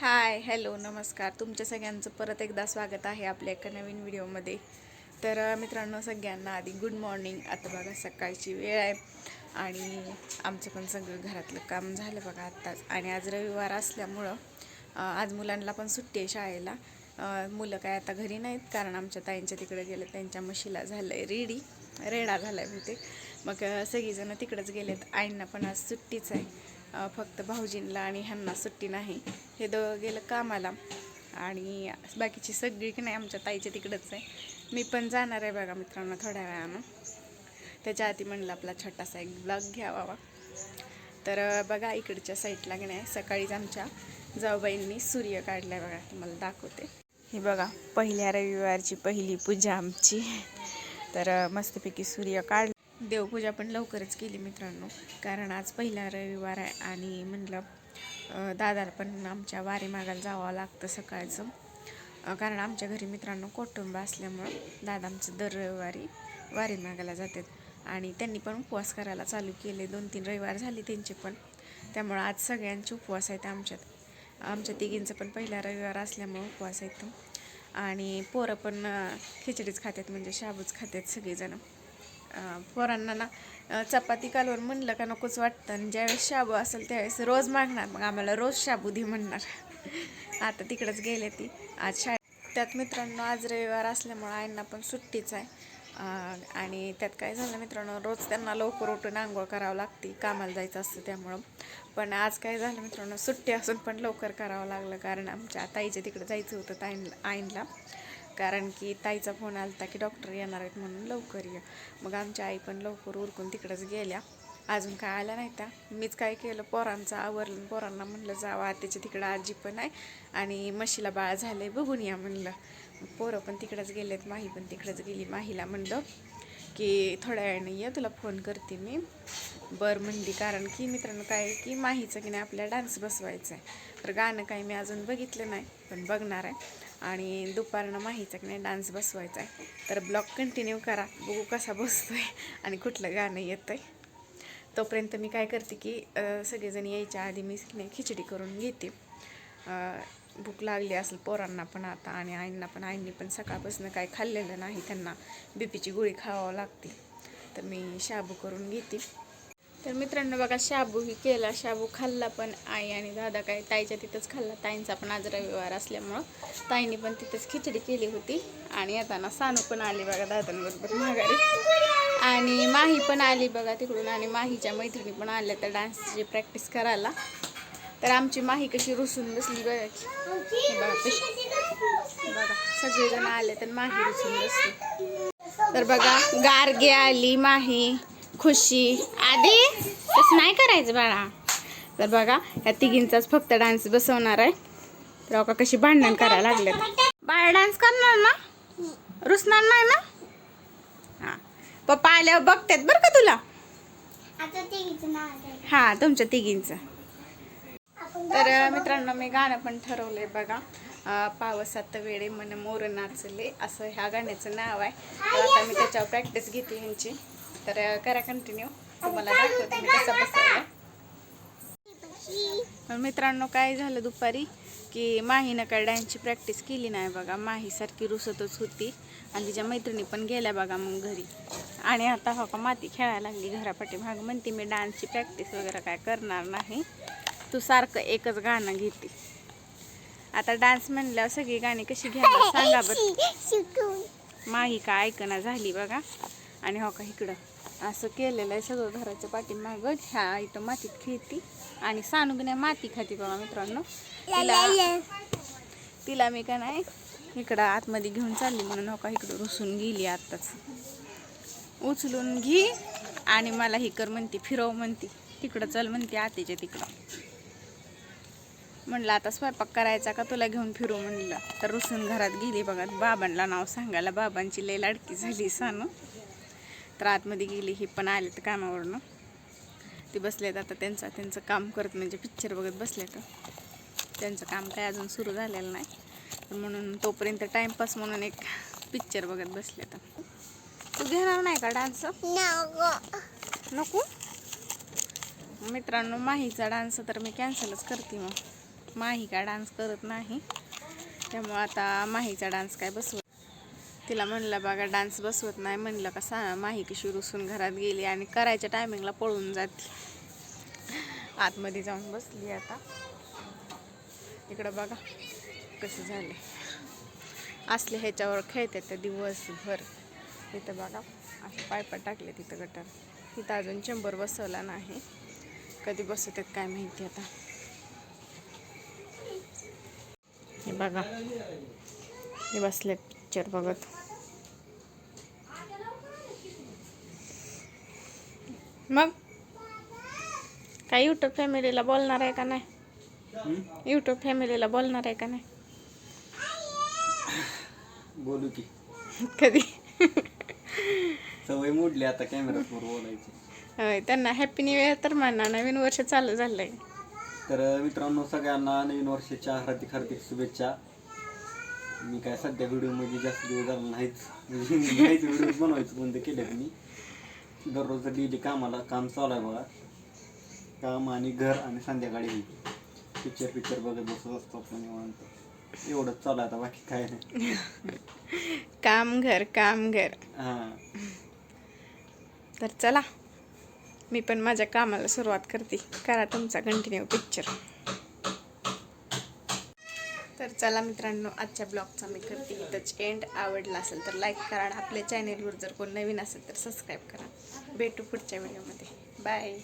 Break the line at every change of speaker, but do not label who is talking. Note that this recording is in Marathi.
हाय हॅलो नमस्कार. तुमच्या सगळ्यांचं परत एकदा स्वागत आहे आपल्या एका नवीन व्हिडिओमध्ये. तर मित्रांनो सगळ्यांना आधी गुड मॉर्निंग. आता बघा सकाळची वेळ आहे आणि आमचं पण सगळं घरातलं काम झालं बघा आत्ताच. आणि आज रविवार असल्यामुळं आज मुलांना पण सुट्टी आहे शाळेला. मुलं काय आता घरी नाहीत कारण आमच्या ताईंच्या तिकडे गेले त्यांच्या म्हशीला झालं आहे रेडी. रेडा झाला आहे बहुतेक. मग सगळीजणं तिकडंच गेलेत. आईंना पण आज सुट्टीच आहे. फक्त भाऊजींला आणि ह्यांना सुट्टी नाही. हे दोघं गेलं कामाला आणि बाकीची सगळी की नाही आमच्या ताईच्या तिकडंच आहे. मी पण जाणार आहे बघा मित्रांनो थोड्या वेळानं. त्याच्या आधी म्हणलं आपला छोटासा एक ब्लॉग घ्यावा तर बघा इकडच्या साईडला की नाही सकाळीच आमच्या जाऊबाईंनी सूर्य काढलाय बघा तुम्हाला दाखवते. हे बघा पहिल्या रविवारची पहिली पूजा आमची. तर मस्तपैकी सूर्य काढ देवपूजा पण लवकरच केली मित्रांनो. कारण आज पहिला रविवार आहे आणि म्हटलं दादाला पण आमच्या वारी मागायला जावं लागतं सकाळचं. कारण आमच्या घरी मित्रांनो कुटुंब असल्यामुळं दादा आमचं दर रविवारी वारी मागायला जातात. आणि त्यांनी पण उपवास करायला चालू केले. दोन तीन रविवार झाले त्यांचे पण. त्यामुळं आज सगळ्यांचे उपवास आहेत आमच्यात. आमच्या तिघींचं पण पहिला रविवार असल्यामुळं उपवास आहेत. आणि पोरं पण खिचडीच खातात म्हणजे शाबूच खातात सगळेजणं. पोरांना ना चपाती कालवर म्हणलं का नकोच वाटतं. आणि ज्यावेळेस शाबू असेल त्यावेळेस रोज मागणार. मग आम्हाला रोज शाबू दे म्हणणार. आता तिकडंच गेले ती. आज शाळेत. त्यात मित्रांनो आज रविवार असल्यामुळं आईंना पण सुट्टीच आहे. आणि त्यात काय झालं मित्रांनो रोज त्यांना लवकर उठून आंघोळ करावं लागते. कामाला जायचं असतं त्यामुळं. पण आज काय झालं मित्रांनो सुट्टी असून पण लवकर करावं लागलं. कारण आमच्या ताईच्या तिकडं जायचं होतं ताईं आईंला. कारण की ताईचा फोन आला की डॉक्टर येणार आहेत म्हणून लवकर ये. मग आमच्या आई पण लवकर उरकून तिकडंच गेल्या. अजून काय आल्या नाही त्या. मीच काय केलं पोरांचं आवरलं. पोरांना म्हणलं जावा त्याच्या तिकडं आजी पण आहे आणि म्हशीला बाळ झालंय बघून या म्हणलं. पोरं पण तिकडंच गेलेत माही पण तिकडंच गेली. माहीला म्हणलं की थोड्या वेळाने ये तुला फोन करते मी. बरं म्हणली कारण की मित्रांनो काय की माहीचं की नाही आपल्या डान्स बसवायचा आहे तर गाणं काही मी अजून बघितलं नाही पण बघणार आहे. आणि दुपारनं माहीचा की नाही डान्स बसवायचा आहे. तर ब्लॉग कंटिन्यू करा. बघू कसा बसतो आहे आणि कुठलं गाणं येतं आहे तोपर्यंत मी काय करते की सगळेजण यायच्या आधी मी नाही खिचडी करून घेते. भूक लागली असेल पोरांना पण आता आणि आईंना पण आईंनी पण सकाळपासून काय खाल्लेलं नाही त्यांना बीपीची गोळी खावावं लागते. तर मी शाबू करून घेते. तर मित्रांनो बघा शाबू ही केला. शाबू खाल्ला पण आई आणि दादा काय ताईच्या तिथंच खाल्ला. ताईंचा पण आज रविवार असल्यामुळं ताईने पण तिथंच खिचडी केली होती. आणि येताना सानू पण आली बघा दादांबरोबर माघारी. आणि माही पण आली बघा तिकडून. आणि माहीच्या मैत्रिणी पण आल्या त्या डान्सची प्रॅक्टिस करायला. तर आमची माही कशी रुसून बसली बघा की. बघा सगळेजण आले तर माही रुसून बसली. तर बघा गारगे आली माही. खुशी. आधी तसं नाही करायचं बाळा. तर बघा या तिघींचाच फक्त डान्स बसवणार आहे. तर बघा कशी भांडण करायला लागलेत. बाळा डान्स करणार ना? रुसणार नाही ना? हा. पप्पा आल्यावर बघतात बरं का तुला.
आहे.
हा तुमच्या तिघींचं. तर मित्रांनो मी गाणं पण ठरवलंय बघा. अं, पावसात वेळे मन मोर नाचले. असं ह्या गाण्याचं नाव आहे. तर आता मी त्याच्यावर प्रॅक्टिस घेते ह्यांची. तर करा कंटिन्यू तुम्हाला दाखवते मी कसं बसवलं मित्रांनो काय झालं दुपारी? की माहीनं काय डान्सची प्रॅक्टिस केली नाही बघा. माही सारखी रुसतच होती. आणि तिच्या मैत्रिणी पण गेल्या बघा मग घरी. आणि आता हो का माती खेळायला लागली घरापाठी भाग म्हणते मी डान्सची प्रॅक्टिस वगैरे काय करणार नाही. तू सारखं एकच गाणं घेते. आता डान्स म्हणल्यावर सगळी गाणी कशी घ्यायला सांगा बरं. माही का ऐकना झाली बघा. आणि हो का इकडं. असं केलेलं आहे सगळं घराच्या पाठीमागं. ह्या इथं मातीत खेळती. आणि सानू नाही माती खाती बघा मित्रांनो. तिला तिला मी का नाही इकडं आतमध्ये घेऊन चालली म्हणून हो का इकडं रुसून गेली आत्ताच. उचलून घे आणि मला ही कर म्हणते फिरव म्हणते. तिकडं चल म्हणते आतीच्या तिकडं. म्हणलं आता स्वयंपाक करायचा का तुला घेऊन फिरू म्हणलं? तर रुसून घरात गेली बघा. बाबांना नाव सांगायला बाबांची लय लाडकी झाली सानू. तर आतमध्ये गेली ही पण आली तर कामावरनं. ती बसलेत आता त्यांचं त्यांचं काम करत म्हणजे पिक्चर बघत बसले तर त्यांचं काम काय अजून सुरू झालेलं नाही. तर म्हणून तोपर्यंत टाईमपास म्हणून एक पिक्चर बघत बसले तर तू घेणार नाही का डान्स नको. मित्रांनो माहीचा डान्स तर मी कॅन्सलच करते मग. माही काय डान्स करत नाही. त्यामुळं आता माहीचा डान्स काय बसवत तिला म्हणलं बघा डान्स बसवत नाही. म्हणलं का माही कशी रुसून घरात गेली आणि करायच्या टायमिंगला पळून जाते. आतमध्ये जाऊन बसली आता. इकडं बघा कसं झाले असले ह्याच्यावर खेळतात तर दिवसभर. तिथं बघा असे पायपा टाकले तिथं गटर. तिथं अजून चेंबर बसवला नाही. कधी बसवतात काय माहिती आता. हे बघा हे बसलेत. पिक्चर बघत. मग? काय यूट्यूब फॅमिलीला बोलणार आहे का नाही? यूट्यूब फॅमिलीला बोलणार आहे का नाही?
बोलू की.
कधी?
सवय मोडली आता कॅमेऱ्यासमोर बोलायची.
होय त्यांना हॅपी न्यू इयर तर म्हणा नवीन वर्ष चालू झालंय.
तर मित्रांनो सगळ्यांना नवीन वर्षाच्या हार्दिक हार्दिक शुभेच्छा. मी काय सध्या व्हिडिओमध्ये जास्त दिवस झाला नाहीच. म्हणजे नाहीच व्हिडिओ बनवायचं बंद केले मी. दररोज डेली कामाला काम चालू आहे बघा. काम आणि घर आणि संध्याकाळी पिक्चर पिक्चर बघत बसत असतो आपण निवांत. एवढंच चालू आहे आता बाकी काय नाही.
काम घर काम घर.
हां.
तर चला मी पण माझ्या कामाला सुरुवात करते. करा तुमचा कंटिन्यू पिक्चर तर चला मित्रांनो आजच्या ब्लॉगचा मी करते इथंच एंड आवडला असेल तर लाईक करा आणि आपल्या चॅनेलवर जर कोण नवीन असेल तर सबस्क्राईब करा. भेटू पुढच्या व्हिडिओमध्ये बाय